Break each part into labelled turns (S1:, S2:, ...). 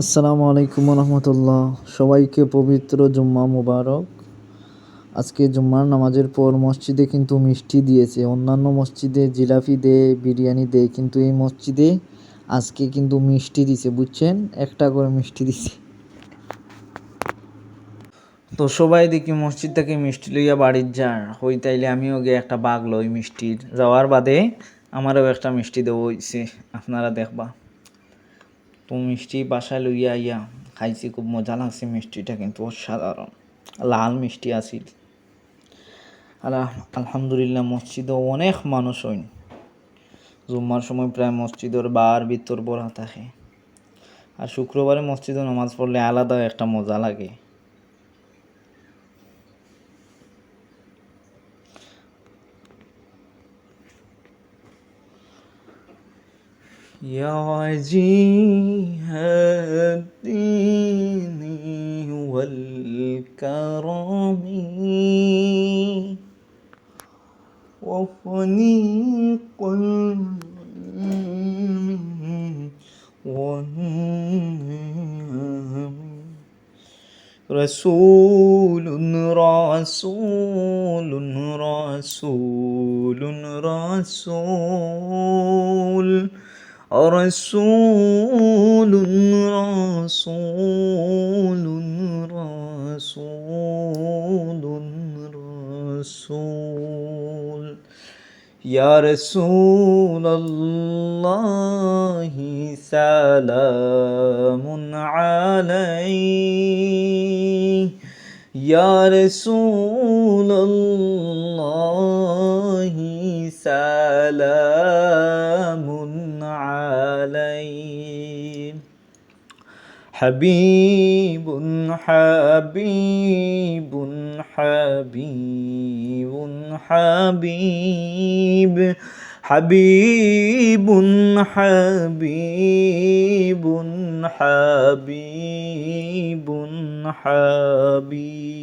S1: আসসালামু আলাইকুম রহমতুল্লাহ সবাইকে পবিত্র জুম্মা মুবারক। আজকে জুম্মার নামাজের পর মসজিদে কিন্তু মিষ্টি দিয়েছে। অন্যান্য মসজিদে জিলাপি দেয় বিরিয়ানি দেয় কিন্তু এই মসজিদে আজকে কিন্তু মিষ্টি দিছে, বুঝছেন? একটা করে মিষ্টি দিছে। তো সবাই দেখি মসজিদ থেকে মিষ্টি লইয়া বাড়ির যার হই তাইলে আমিও গিয়ে একটা বাঘ লই মিষ্টির। যাওয়ার বাদে আমারও একটা মিষ্টি দেবো হইছে। আপনারা দেখবা। মিষ্টি বাসায় লইয়া আইয়া খাইছি, খুব মজা লাগছে মিষ্টিটা কিন্তু অসাধারণ। লাল মিষ্টি আছিল। আর আলহামদুলিল্লাহ মসজিদে অনেক মানুষ হইন। জুম্মার সময় প্রায় মসজিদের বার ভিতর বড়া থাকে আর শুক্রবারে মসজিদে নামাজ পড়লে আলাদা একটা মজা লাগে। يا وجيه الدين والكرم وفنيق العلم والنعم رسول رسول رسول رسول رسول رسول رسول رسول. يا رسول الله سلام عليك. يا رسول الله سلام حبيب حبيب حبيب حبيب حبيب حبيب حبيب حبيب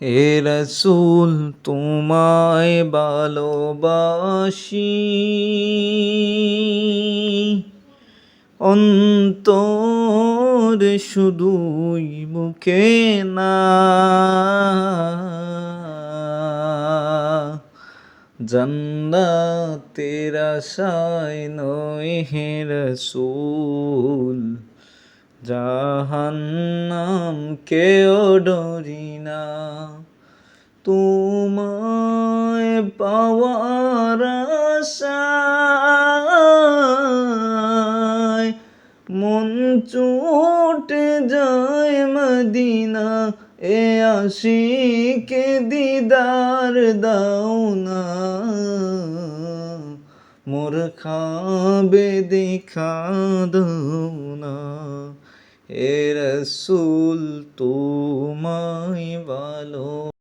S1: এ রসুল তোমায় ভালোবাসি। অন্তর শুধুই মুখে না। জন্নাতের আশায় নয় হে রসুল। জাহান্নাম কেও ডরি না। তোমায় পাওয়ার আশায় মন চোটে যায় মদিনা। এ আশিকে দিদার দাও না। মোর খাবে দেখা দাও না। এ রসুল তোমায় ভালো